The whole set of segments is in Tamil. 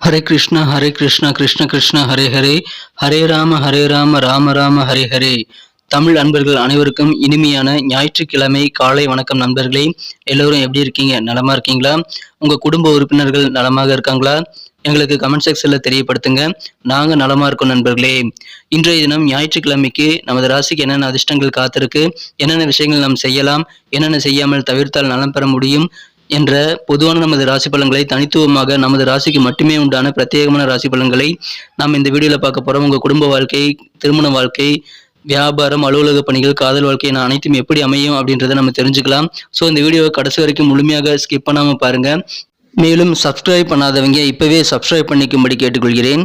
ஹரே கிருஷ்ணா ஹரே கிருஷ்ணா கிருஷ்ண கிருஷ்ணா ஹரே ஹரே. ஹரே ராம ஹரே ராம ராம ராம ஹரே ஹரே. தமிழ் அன்பர்கள் அனைவருக்கும் இனிமையான ஞாயிற்றுக்கிழமை காலை வணக்கம் நண்பர்களே. எல்லோரும் எப்படி இருக்கீங்க? நலமா இருக்கீங்களா? உங்க குடும்ப உறுப்பினர்கள் நலமாக இருக்காங்களா? எங்களுக்கு கமெண்ட் செக்ஷன்ல தெரியப்படுத்துங்க. நாங்க நலமா இருக்கோம் நண்பர்களே. இன்றைய தினம் ஞாயிற்றுக்கிழமைக்கு நமது ராசிக்கு என்னென்ன அதிர்ஷ்டங்கள் காத்திருக்கு என்னென்ன விஷயங்கள் நாம் செய்யலாம் என்னென்ன செய்யாமல் தவிர்த்தால் நலம் பெற முடியும் என்ற பொதுவான நமது ராசி பலன்களை தனித்துவமாக நமது ராசிக்கு மட்டுமே உண்டான பிரத்யேகமான ராசி பலன்களை நாம் இந்த வீடியோவில் பார்க்க போகிறோம் உங்கள் குடும்ப வாழ்க்கை திருமண வாழ்க்கை வியாபாரம் அலுவலக பணிகள் காதல் வாழ்க்கை என அனைத்தும் எப்படி அமையும் அப்படின்றத நம்ம தெரிஞ்சுக்கலாம். ஸோ இந்த வீடியோவை கடைசி வரைக்கும் முழுமையாக ஸ்கிப் பண்ணாமல் பாருங்க. மேலும் சப்ஸ்கிரைப் பண்ணாதவங்க இப்பவே சப்ஸ்கிரைப் பண்ணிக்கும்படி கேட்டுக்கொள்கிறேன்.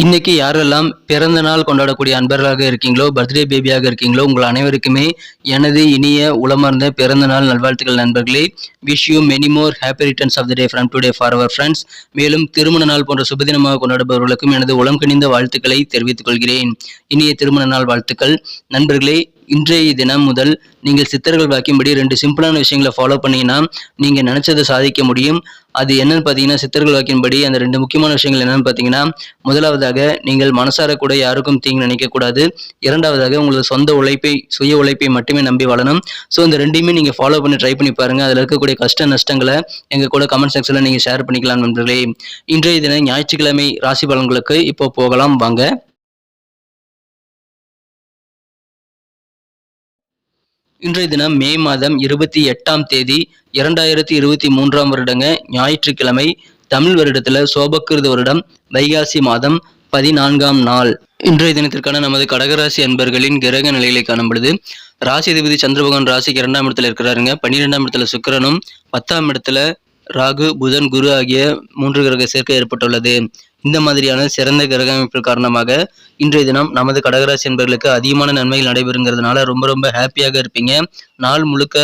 இன்னைக்கு யாரெல்லாம் பிறந்த நாள் கொண்டாடக்கூடிய அன்பர்களாக இருக்கீங்களோ பர்த்டே பேபியாக இருக்கீங்களோ உங்கள் அனைவருக்குமே எனது இனிய உளமார்ந்த பிறந்த நாள் நல்வாழ்த்துக்கள் நண்பர்களே. Wish you many more happy returns of the day from today for our friends மேலும் திருமண நாள் போன்ற சுபதினமாக கொண்டாடுபவர்களுக்கும் எனது உளம் கணிந்த வாழ்த்துக்களை தெரிவித்துக் கொள்கிறேன். இனிய திருமண நாள் வாழ்த்துக்கள். நண்பர்களே இன்றைய தினம் முதல் நீங்கள் சித்தர்கள் வாக்கியம்படி ரெண்டு சிம்பிளான விஷயங்களை ஃபாலோ பண்ணீங்கன்னா நீங்கள் நினைச்சதை சாதிக்க முடியும். அது என்னன்னு பார்த்தீங்கன்னா சித்தர்கள் வாக்கியம்படி அந்த ரெண்டு முக்கியமான விஷயங்கள் என்னன்னு பார்த்தீங்கன்னா முதலாவதாக நீங்கள் மனசார கூட யாருக்கும் தீங்கு நினைக்கக்கூடாது இரண்டாவதாக உங்களது சொந்த உழைப்பை சுய உழைப்பை மட்டுமே நம்பி வளரணும் ஸோ இந்த ரெண்டையுமே நீங்கள் ஃபாலோ பண்ணி ட்ரை பண்ணி பாருங்கள் அதில் இருக்கக்கூடிய கஷ்ட நஷ்டங்களை எங்கள் கூட கமெண்ட் செக்ஷனில் நீங்கள் ஷேர் பண்ணிக்கலாம் நண்பர்களே. இன்றைய தினம் ஞாயிற்றுக்கிழமை ராசி பலன்களுக்கு இப்போ போகலாம். வாங்க. இன்றைய தினம் மே மாதம் இருபத்தி எட்டாம் தேதி இரண்டாயிரத்தி இருபத்தி மூன்றாம் வருடங்க ஞாயிற்றுக்கிழமை தமிழ் வருடத்துல சோபக்கிருத வருடம் வைகாசி மாதம் பதினான்காம் நாள். இன்றைய தினத்திற்கான நமது கடகராசி அன்பர்களின் கிரக நிலைகளை காணும் பொழுது ராசி அதிபதி சந்திரபகவான் ராசிக்கு இரண்டாம் இடத்துல இருக்கிறாருங்க. பன்னிரெண்டாம் இடத்துல சுக்கிரனும் பத்தாம் இடத்துல ராகு புதன் குரு ஆகிய மூன்று கிரக சேர்க்கை ஏற்பட்டுள்ளது. இந்த மாதிரியான சிறந்த கிரக அமைப்பு காரணமாக இன்றைய தினம் நமது கடகராசி என்பவர்களுக்கு அதிகமான நன்மைகள் நடைபெறுங்கிறதுனால ரொம்ப ரொம்ப ஹாப்பியாக இருப்பீங்க. நாள் முழுக்க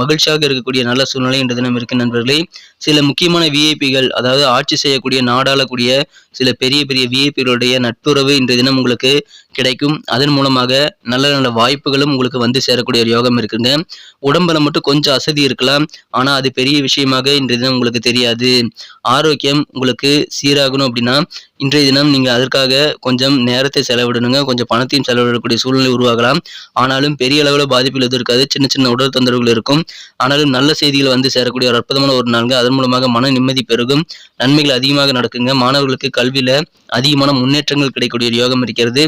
மகிழ்ச்சியாக இருக்கக்கூடிய நல்ல சூழ்நிலை இன்று தினம் இருக்கு நண்பர்களே. சில முக்கியமான விஐபிகள் அதாவது ஆட்சி செய்யக்கூடிய நாடாளக்கூடிய சில பெரிய பெரிய விஐபிகளுடைய நட்புறவு இன்றைய தினம் உங்களுக்கு கிடைக்கும். அதன் மூலமாக நல்ல நல்ல வாய்ப்புகளும் உங்களுக்கு வந்து சேரக்கூடிய ஒரு யோகம் இருக்குங்க. உடம்புல மட்டும் கொஞ்சம் அசதி இருக்கலாம். ஆனா அது பெரிய விஷயமாக இன்றைய தினம் உங்களுக்கு தெரியாது. ஆரோக்கியம் உங்களுக்கு சீராகணும் அப்படின்னா இன்றைய தினம் நீங்கள் அதற்காக கொஞ்சம் நேரத்தை செலவிடணுங்க. கொஞ்சம் பணத்தையும் செலவிடக்கூடிய சூழ்நிலை உருவாகலாம். ஆனாலும் பெரிய அளவில் பாதிப்பில் எதுவும் இருக்காது சின்ன சின்ன உடல் தொந்தரவுகள் இருக்கும். ஆனாலும் நல்ல செய்திகள் வந்து சேரக்கூடிய ஒரு அற்புதமான ஒரு நாளுங்க. அதன் மூலமாக மன நிம்மதி பெருகும். நன்மைகள் அதிகமாக நடக்குங்க. மாணவர்களுக்கு கல்வியில் அதிகமான முன்னேற்றங்கள் கிடைக்கக்கூடிய ஒரு யோகம் இருக்கிறது.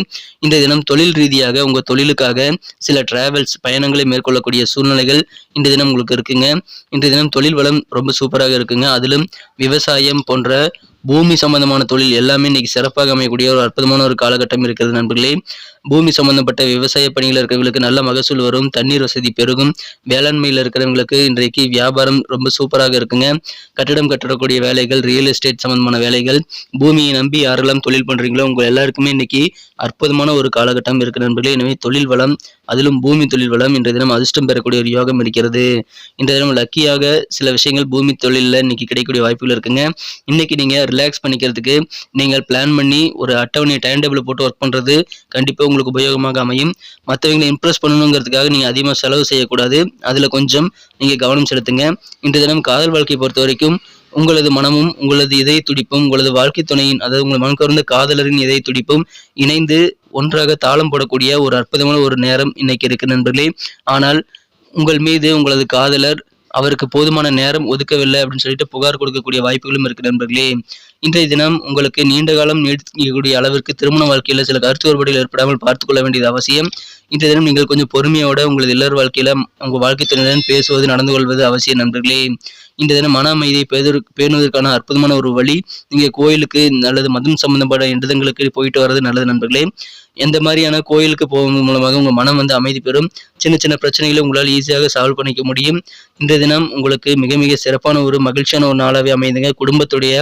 இன்றைய தினம் தொழில் ரீதியாக உங்கள் தொழிலுக்காக சில டிராவல்ஸ் பயணங்களை மேற்கொள்ளக்கூடிய சூழ்நிலைகள் இன்றைய தினம் உங்களுக்கு இருக்குங்க. இன்றைய தினம் தொழில் வளம் ரொம்ப சூப்பராக இருக்குங்க. அதிலும் விவசாயம் போன்ற பூமி சம்பந்தமான தொழில் எல்லாமே இன்னைக்கு சிறப்பாக அமையக்கூடிய ஒரு அற்புதமான ஒரு காலகட்டம் இருக்கிறது நண்பர்களே. பூமி சம்பந்தப்பட்ட விவசாய பணிகள் இருக்கிறவங்களுக்கு நல்ல மகசூல் வரும் தண்ணீர் வசதி பெருகும். வேளாண்மையில் இருக்கிறவங்களுக்கு இன்றைக்கு வியாபாரம் ரொம்ப சூப்பராக இருக்குங்க. கட்டிடம் கட்டக்கூடிய வேலைகள் ரியல் எஸ்டேட் சம்பந்தமான வேலைகள் பூமியை நம்பி யாரெல்லாம் தொழில் பண்றீங்களோ உங்க எல்லாருக்குமே இன்னைக்கு அற்புதமான ஒரு காலகட்டம் இருக்கு நண்பர்களே. எனவே தொழில் வளம் அதிலும் பூமி தொழில் வளம் இன்றைய தினம் அதிர்ஷ்டம் பெறக்கூடிய ஒரு யோகம் இருக்கிறது. இன்றைய தினம் லக்கியாக சில விஷயங்கள் பூமி தொழிலில் இன்னைக்கு கிடைக்கக்கூடிய வாய்ப்புகள் இருக்குங்க. இன்னைக்கு நீங்க ரிலாக்ஸ் பண்ணிக்கிறதுக்கு நீங்கள் பிளான் பண்ணி ஒரு அட்டவணை டைம் டேபிள் போட்டு ஒர்க் பண்றது கண்டிப்பாக உங்களுக்கு உபயோகமாக அமையும். மற்றவங்களை இம்ப்ரெஸ் பண்ணணுங்கிறதுக்காக நீங்கள் அதிகமாக செலவு செய்யக்கூடாது. அதில் கொஞ்சம் நீங்கள் கவனம் செலுத்துங்க. இன்று தினம் காதல் வாழ்க்கையை பொறுத்த வரைக்கும் உங்களது மனமும் உங்களது இதய துடிப்பும் உங்களது வாழ்க்கை துணையின் அதாவது உங்கள் மனம் கவர்ந்த காதலரின் இதய துடிப்பும் இணைந்து ஒன்றாக தாளம் போடக்கூடிய ஒரு அற்புதமான ஒரு நேரம் இன்னைக்கு இருக்கு நண்பர்களே. ஆனால் உங்கள் மீது உங்களது காதலர் அவருக்கு போதுமான நேரம் ஒதுக்கவில்லை அப்படின்னு சொல்லிட்டு புகார் கொடுக்கக்கூடிய வாய்ப்புகளும் இருக்கு நண்பர்களே. இன்றைய தினம் உங்களுக்கு நீண்ட காலம் நீடிக்கக்கூடிய அளவிற்கு திருமண வாழ்க்கையில சில கருத்து வேறுபாடுகள் ஏற்படாமல் பார்த்துக்கொள்ள வேண்டியது அவசியம். இன்றைய தினம் நீங்கள் கொஞ்சம் பொறுமையோட உங்களது இல்லற வாழ்க்கையில உங்க வாழ்க்கை துணையுடன் பேசுவது நடந்து கொள்வது அவசியம் நண்பர்களே. இந்த தினம் மன அமைதியை பேதற்கு பேணுவதற்கான அற்புதமான ஒரு வழி. நீங்க கோயிலுக்கு நல்லது மதம் சம்பந்தப்பட்ட இடங்களுக்கு போயிட்டு வர்றது நல்லது நண்பர்களே. எந்த மாதிரியான கோயிலுக்கு போவது மூலமாக உங்க மனம் வந்து அமைதி பெறும். சின்ன சின்ன பிரச்சனைகளை உங்களால் ஈஸியாக சால்வ் பண்ணிக்க முடியும். இந்த தினம் உங்களுக்கு மிக மிக சிறப்பான ஒரு மகிழ்ச்சியான ஒரு நாளாகவே அமைந்துங்க. குடும்பத்துடைய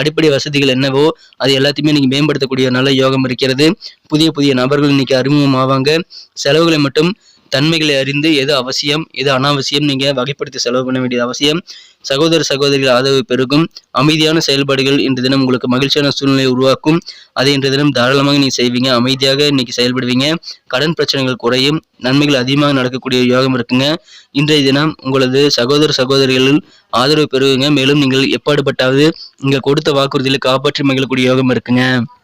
அடிப்படை வசதிகள் என்னவோ அது எல்லாத்தையுமே நீங்க மேம்படுத்தக்கூடிய நல்ல யோகம் இருக்கிறது. புதிய புதிய நபர்கள் இன்னைக்கு அறிமுகமாவாங்க. செலவுகளை மட்டும் தன்மைகளை அறிந்து எது அவசியம் எது அனாவசியம் நீங்கள் வகைப்படுத்தி செலவு பண்ண வேண்டியது அவசியம். சகோதர சகோதரிகள் ஆதரவு பெருகும். அமைதியான செயல்பாடுகள் இன்று தினம் உங்களுக்கு மகிழ்ச்சியான சூழ்நிலையை உருவாக்கும். அதை இன்று தினம் தாராளமாக நீங்கள் செய்வீங்க. அமைதியாக இன்னைக்கு செயல்படுவீங்க. கடன் பிரச்சனைகள் குறையும். நன்மைகள் அதிகமாக நடக்கக்கூடிய யோகம் இருக்குங்க. இன்றைய தினம் உங்களது சகோதர சகோதரிகளில் ஆதரவு பெறுவீங்க. மேலும் நீங்கள் எப்பாடுபட்டாவது நீங்கள் கொடுத்த வாக்குறுதியில் காப்பாற்றி மகிழக்கூடிய யோகம் இருக்குங்க.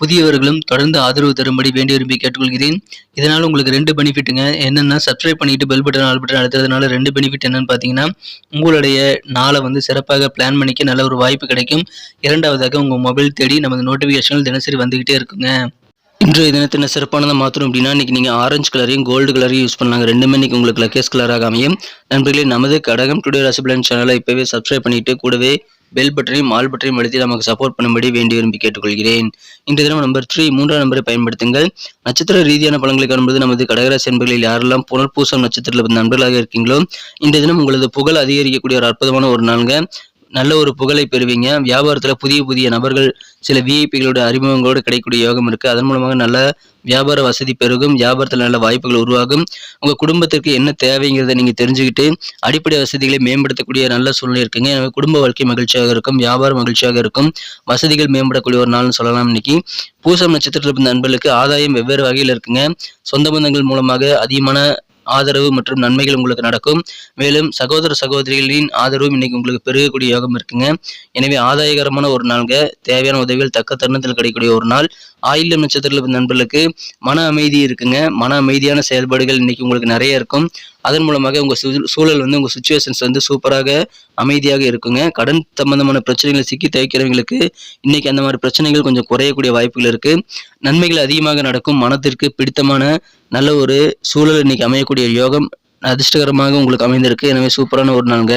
புதியவர்களும் தொடர்ந்து ஆதரவு தரும்படி வேண்டி விரும்பி கேட்டுக்கொள்கிறேன். இதனால் உங்களுக்கு ரெண்டு பெனிஃபிட்டுங்க என்னென்னா சப்ஸ்கிரைப் பண்ணிட்டு பெல் பட்டன் ஆல் பட்டன் அழுத்துறதுனால ரெண்டு பெனிஃபிட் என்னன்னு பார்த்தீங்கன்னா உங்களுடைய நாளை வந்து சிறப்பாக பிளான் பண்ணிக்க நல்ல ஒரு வாய்ப்பு கிடைக்கும். இரண்டாவதாக உங்கள் மொபைல் தேடி நமது நோட்டிஃபிகேஷன்கள் தினசரி வந்துகிட்டே இருக்குங்க. இன்றைய தினத்தின சிறப்பானதை மாற்றணும் அப்படின்னா இன்னைக்கு நீங்கள் ஆரஞ்சு கலரையும் கோல்டு கலரையும் யூஸ் பண்ணலாங்க. ரெண்டுமே இன்னைக்கு உங்களுக்கு லக்கேஸ் கலராக அமையும். நண்பர்களே நமது கடகம் டுடே ராசிபலன் சேனலை இப்போவே சப்ஸ்கிரைப் பண்ணிட்டு கூடவே பெல் பட்டனையும் ஆல் பட்டனையும் அழுத்தி நமக்கு சப்போர்ட் பண்ணும்படி வேண்டி விரும்பி கேட்டுக்கொள்கிறேன். இன்று தினம் நம்பர் த்ரீ மூன்றாம் நம்பரை பயன்படுத்துங்கள். நட்சத்திர ரீதியான பலன்களை காணும்போது நமது கடகராசி என்பர்களில் யாரெல்லாம் புனர்பூசம் நட்சத்திரத்தில் நண்பர்களாக இருக்கீங்களோ இந்த தினம் உங்களது புகழ் அதிகரிக்கக்கூடிய ஒரு அற்புதமான ஒரு நாளுங்க. நல்ல ஒரு புகழை பெறுவீங்க. வியாபாரத்தில் புதிய புதிய நபர்கள் சில விஐபிகளோட அறிமுகங்களோடு கிடைக்கக்கூடிய யோகம் இருக்குது அதன் மூலமாக நல்ல வியாபார வசதி பெருகும் வியாபாரத்தில் நல்ல வாய்ப்புகள் உருவாகும். உங்கள் குடும்பத்திற்கு என்ன தேவைங்கிறத நீங்கள் தெரிஞ்சுக்கிட்டு அடிப்படை வசதிகளை மேம்படுத்தக்கூடிய நல்ல சூழ்நிலை இருக்குங்க. எனவே குடும்ப வாழ்க்கை மகிழ்ச்சியாக இருக்கும் வியாபாரம் மகிழ்ச்சியாக இருக்கும். வசதிகள் மேம்படக்கூடிய ஒரு நாள்னு சொல்லலாம் இன்னைக்கு. பூசம் நட்சத்திரத்தில் இருந்த நண்பர்களுக்கு ஆதாயம் வெவ்வேறு வகையில் இருக்குங்க. சொந்த பந்தங்கள் மூலமாக அதிகமான ஆதரவு மற்றும் நன்மைகள் உங்களுக்கு நடக்கும். மேலும் சகோதர சகோதரிகளின் ஆதரவும் இன்னைக்கு உங்களுக்கு பெருகக்கூடிய யோகம் இருக்குங்க. எனவே ஆதாயகரமான ஒரு நாள்க தேவையான உதவிகள் தக்க தருணத்தில் கிடைக்கக்கூடிய ஒரு நாள். ஆயில்யம் நட்சத்திரத்தில் நண்பர்களுக்கு மன அமைதி இருக்குங்க. மன அமைதியான செயல்பாடுகள் இன்னைக்கு உங்களுக்கு நிறைய இருக்கும். அதன் மூலமாக உங்கள் சூழல் வந்து உங்கள் சுச்சுவேஷன்ஸ் வந்து சூப்பராக அமைதியாக இருக்குங்க. கடன் சம்பந்தமான பிரச்சனைகளை சிக்கி தவிக்கிறவங்களுக்கு இன்னைக்கு அந்த மாதிரி பிரச்சனைகள் கொஞ்சம் குறையக்கூடிய வாய்ப்புகள் இருக்குது நன்மைகள் அதிகமாக நடக்கும். மனத்திற்கு பிடித்தமான நல்ல ஒரு சூழல் இன்னைக்கு அமையக்கூடிய யோகம் அதிர்ஷ்டகரமாக உங்களுக்கு அமைந்திருக்கு. எனவே சூப்பரான ஒரு நாளுங்க.